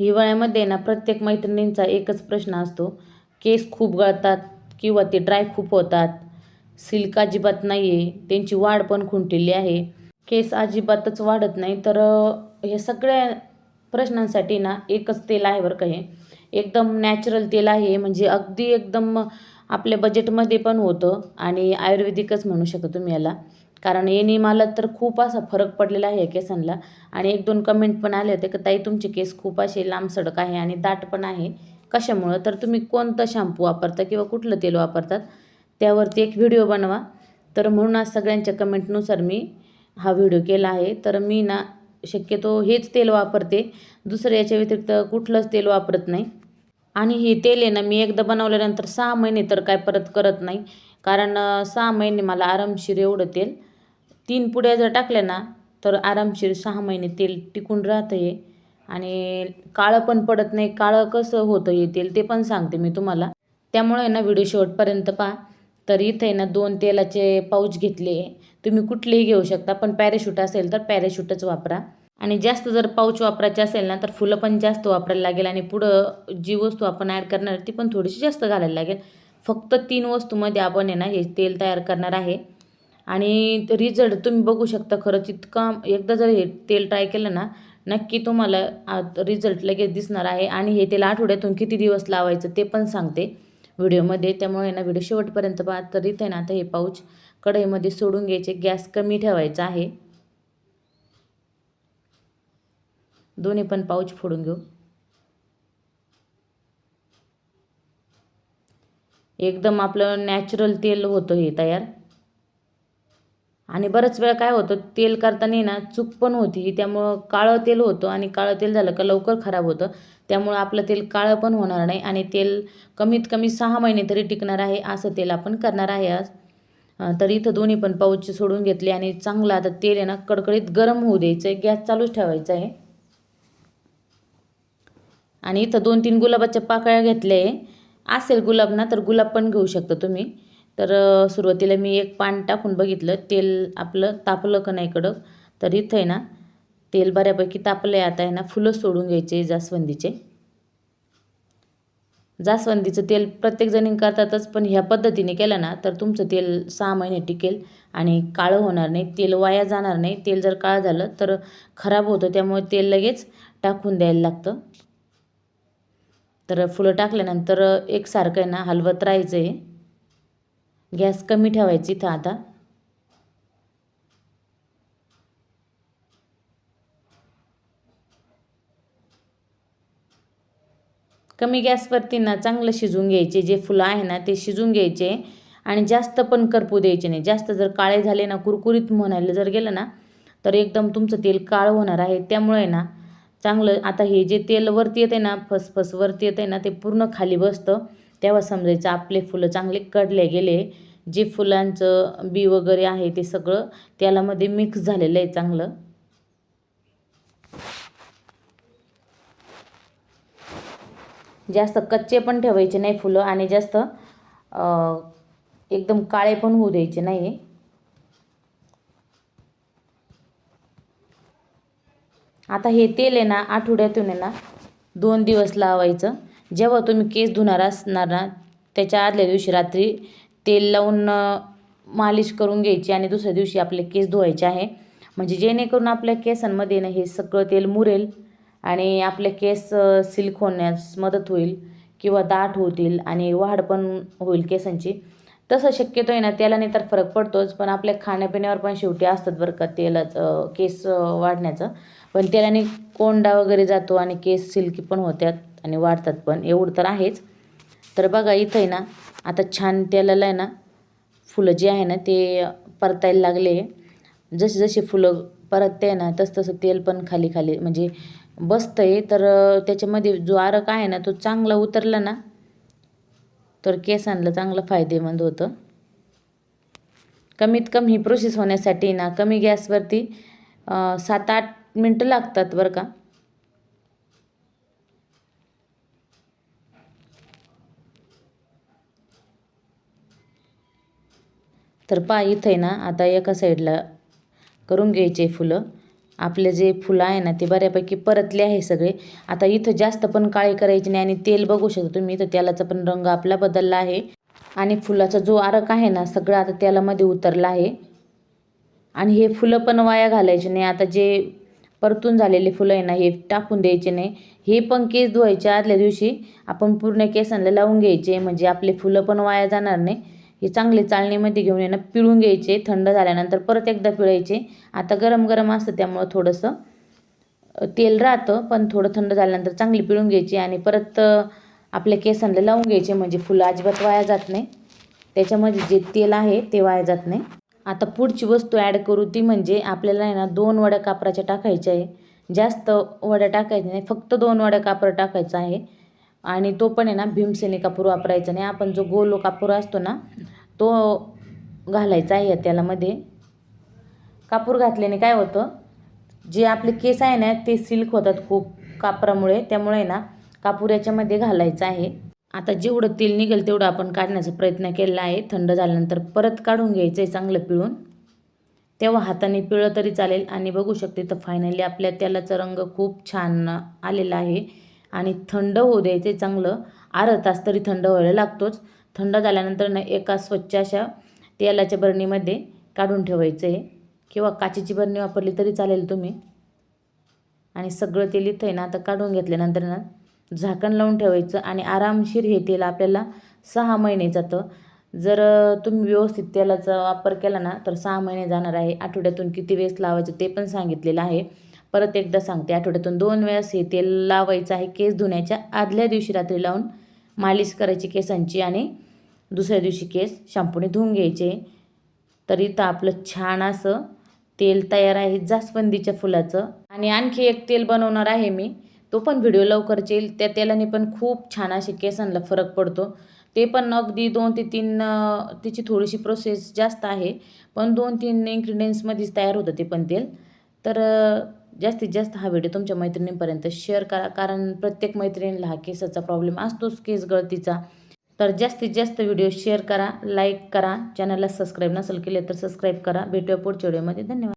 हिवाळ्यामध्ये ना प्रत्येक मैत्रिणींचा एकच प्रश्न असतो. केस खूप गळतात किंवा ते ड्राय खूप होतात. सिल्क अजिबात नाही आहे त्यांची वाढ पण खुंटलेली आहे. केस अजिबातच वाढत नाही. तर हे सगळ्या प्रश्नांसाठी ना एकच तेल आहे बरं का हे. एकदम नॅचरल तेल आहे. म्हणजे अगदी एकदम आपल्या बजेटमध्ये पण होतं. आणि आयुर्वेदिकच म्हणू शकता तुम्ही याला. कारण याने मला तर खूप असा फरक पडलेला आहे या केसांना आणि एक दोन कमेंट पण आले होते की ताई तुमचे केस खूप असे लांबसडक आहे आणि दाट पण आहे. कशामुळं? तर तुम्ही कोणतं शॅम्पू वापरता किंवा कुठलं तेल वापरतात त्यावरती एक व्हिडिओ बनवा. तर म्हणून आज सगळ्यांच्या कमेंटनुसार मी हा व्हिडिओ केला आहे. तर मी ना शक्यतो हेच तेल वापरते. दुसरं याच्या व्यतिरिक्त कुठलंच तेल वापरत नाही. आणि हे तेल आहे ना मी एकदा बनवल्यानंतर सहा महिने तर काय परत करत नाही. कारण सहा महिने मला आरामशीर एवढं तेल तीन पुड्या जर टाकल्या ना तर आरामशीर सहा महिने तेल टिकून राहतं हे आणि काळं पण पडत नाही. काळं कसं होतं हे तेल ते पण सांगते मी तुम्हाला. त्यामुळे आहे ना व्हिडिओ शेवटपर्यंत पहा. तर इथे आहे ना दोन तेलाचे पाऊच घेतले. तुम्ही कुठलेही घेऊ शकता पण पॅरेशूट असेल तर पॅरेशूटच वापरा. आणि जास्त जर पाऊच वापरायचे असेल ना तर फुलं पण जास्त वापरायला लागेल. आणि पुढं जी वस्तू आपण ॲड करणार ती पण थोडीशी जास्त घालायला लागेल. फक्त तीन वस्तूमध्ये आपण आहे ना हे तेल तयार करणार आहे. आणि रिझल्ट तुम्ही बघू शकता खरंच इतका एकदा जर हे तेल ट्राय केलं ना नक्की तुम्हाला रिझल्ट लगेच दिसणार आहे. आणि हे तेल आठवड्यातून किती दिवस लावायचं ते पण सांगते व्हिडिओमध्ये. त्यामुळे ना व्हिडिओ शेवटपर्यंत पहा. तर इथे ना आता हे पाऊच कढईमध्ये सोडून घ्यायचे. गॅस कमी ठेवायचा आहे. दोन्ही पण पाऊच फोडून घेऊ. एकदम आपलं नॅचरल तेल होतं हे तयार. आणि बरंच वेळा काय होतं तेल करताना ना चूक पण होती. त्यामुळं काळं तेल होतं आणि काळं तेल झालं का लवकर खराब होतं. त्यामुळं आपलं तेल काळं पण होणार नाही आणि तेल कमीत कमी सहा महिने तरी टिकणार आहे असं तेल आपण करणार आहे आज. तर इथं दोन्ही पण पाऊच सोडून घेतले आणि चांगलं आता तेल आहे ना कडकडीत गरम होऊ द्यायचं आहे गॅस चालूच ठेवायचा आहे. आणि इथं दोन तीन गुलाबाच्या पाकळ्या घेतल्या आहे. असेल गुलाब ना तर गुलाब पण घेऊ शकता तुम्ही. तर सुरुवातीला मी एक पान टाकून बघितलं. तेल आपलं तापलं का नाही कडक तर इथं आहे ना तेल बऱ्यापैकी तापलं आहे आता आहे ना फुलं सोडून घ्यायचे जास्वंदीचे. जास्वंदीचं तेल प्रत्येकजणी करतातच पण ह्या पद्धतीने केलं ना तर तुमचं तेल सहा महिने टिकेल आणि काळं होणार नाही. तेल वाया जाणार नाही. तेल जर काळं झालं तर खराब होतं त्यामुळे तेल लगेच टाकून द्यायला लागतं. तर फुलं टाकल्यानंतर एकसारखं आहे ना हलवत राहायचं आहे गॅस कमी ठेवायची इथं आता. कमी गॅसवरती ना चांगलं शिजून घ्यायचे जे फुलं आहे ना ते शिजून घ्यायचे आणि जास्त पण करपू द्यायचे नाही. जास्त जर काळे झाले ना कुरकुरीत म्हणायला जर गेलं ना तर एकदम तुमचं तेल काळं होणार आहे. त्यामुळे ना चांगलं आता हे जे तेल वरती येते ना फसफस वरती येते ना ते पूर्ण खाली बसतं. तेव्हा समजायचं आपले फुलं चांगले कडले गेले. जे फुलांचं बी वगैरे आहे ते सगळं तेलामध्ये मिक्स झालेलं आहे चांगलं. जास्त कच्चे पण ठेवायचे नाही फुलं आणि जास्त एकदम काळे पण होऊ द्यायचे नाही आता हे तेल आहे ना आठवड्यातून आहे ना दोन दिवस लावायचं. जेव्हा तुम्ही केस धुणार असणार ना त्याच्या आदल्या दिवशी रात्री तेल लावून मालिश करून घ्यायची आणि दुसऱ्या दिवशी आपले केस धुवायचे आहे. म्हणजे जेणेकरून आपल्या केसांमध्ये ना हे सगळं तेल मुरेल आणि आपले केस सिल्क होण्यास मदत होईल किंवा दाट होतील आणि वाढ पण होईल केसांची. तसं शक्यतो आहे ना त्याला तर फरक पडतोच पण आपल्या खाण्यापिण्यावर पण शेवटी असतात बरं का तेलाचं केस वाढण्याचं. पण तेलाने कोंडा वगैरे जातो आणि केस सिल्की पण होत्यात आणि वाढतात पण. एवढं तर आहेच. तर बघा इथं आहे ना आता छान त्याला आहे ना फुलं जे आहे ना ते परतायला लागले. जसे जसे फुलं परतते ना तसं तसं तेल पण खाली खाली म्हणजे बसतं आहे तर त्याच्यामध्ये जो आरक आहे ना तो चांगला उतरला ना तर केसांना चांगलं फायदेमंद होतं. कमीत कमी ही प्रोसेस होण्यासाठी ना कमी गॅसवरती सात आठ मिनटं लागतात बरं का. तर पा इथं आहे ना आता एका साईडला करून घ्यायचे फुलं. आपले जे फुलं आहे ना ते बऱ्यापैकी परतले आहे सगळे. आता इथं जास्त पण काळे करायचे नाही आणि तेल बघू शकता तुम्ही इथं तेलाचा पण रंग आपला बदलला आहे. आणि फुलाचा जो आरक आहे ना सगळं आता तेलामध्ये उतरला आहे. आणि हे फुलं पण वाया घालायचे नाही. आता जे परतून झालेले फुलं आहे ना हे टाकून द्यायचे नाही. हे पण केस धुवायच्या आदल्या दिवशी आपण पूर्ण केसांना लावून घ्यायचे म्हणजे आपले फुलं पण वाया जाणार नाही. हे चांगले चाळणीमध्ये घेऊन यांना पिळून घ्यायचे थंड झाल्यानंतर परत एकदा पिळायचे. आता गरम गरम असतं त्यामुळं थोडंसं तेल राहतं पण थोडं थंड झाल्यानंतर चांगली पिळून घ्यायची आणि परत आपल्या केसांना लावून घ्यायचे. म्हणजे फुलं अजिबात वाया जात नाही. त्याच्यामध्ये जे तेल आहे ते वाया जात नाही. आता पुढची वस्तू ॲड करू ती म्हणजे आपल्याला आहे ना दोन वड्या कापराच्या टाकायच्या आहे. जास्त वड्या टाकायच्या नाही फक्त दोन वड्या कापड टाकायचं आहे. आणि तो पण आहे ना भीमसेनी कापूर वापरायचा नाही आपण जो गोलो कापूर असतो ना तो घालायचा आहे या तेलामध्ये कापूर घातल्याने काय होतं जे आपले केस आहे ना ते सिल्क होतात खूप कापरामुळे त्यामुळे ना कापूर याच्यामध्ये घालायचं आहे. आता जेवढं तेल निघेल तेवढं आपण काढण्याचा प्रयत्न केलेला आहे. थंड झाल्यानंतर परत काढून घ्यायचं आहे चांगलं पिळून. तेव्हा हाताने पिळलं तरी चालेल. आणि बघू शकते तर फायनली आपल्या तेलाचा रंग खूप छान आलेला आहे. आणि थंड होऊ द्यायचे चांगलं. अर्धा तास तरी थंड व्हायला लागतोच. थंड झाल्यानंतर ना एका स्वच्छ अशा तेलाच्या बरणीमध्ये काढून ठेवायचं. आहे किंवा काचेची बरणी वापरली तरी चालेल तुम्ही. आणि सगळं तेल इथं आहे ना आता काढून घेतल्यानंतर ना झाकण लावून ठेवायचं आणि आरामशीर हे तेल आपल्याला सहा महिने जातं. जर तुम्ही व्यवस्थित तेलाचा वापर केला ना तर सहा महिने जाणार आहे. आठवड्यातून किती वेळेस लावायचं ते पण सांगितलेलं आहे. परत एकदा सांगते आठवड्यातून दोन वेळेस हे तेल लावायचं आहे केस धुण्याच्या आदल्या दिवशी रात्री लावून मालिश करायची केसांची आणि दुसऱ्या दिवशी केस शॅम्पूने धुवून घ्यायचे. तरी तर आपलं छान असं तेल तयार आहे जास्वंदीच्या फुलाचं. आणि आणखी एक तेल बनवणार आहे मी. तो पण व्हिडिओ लवकरच येईल. त्या तेलाने पण खूप छान असे केसांना फरक पडतो. ते पण अगदी दोन ते तीन तिची थोडीशी प्रोसेस जास्त आहे. पण दोन तीन इन्ग्रेडियंट्समध्येच तयार होतं ते पण तेल. तर जास्तीत जास्त हा व्हिडिओ तुमच्या मैत्रिणींपर्यंत शेअर करा. कारण प्रत्येक मैत्रिणीला हा केसाचा प्रॉब्लेम असतोच केस गळतीचा. तर जास्तीत जास्त व्हिडिओ शेअर करा लाईक करा. चॅनलला सबस्क्राईब नसेल केले तर सबस्क्राईब करा. भेटूया पुढच्या व्हिडिओमध्ये धन्यवाद.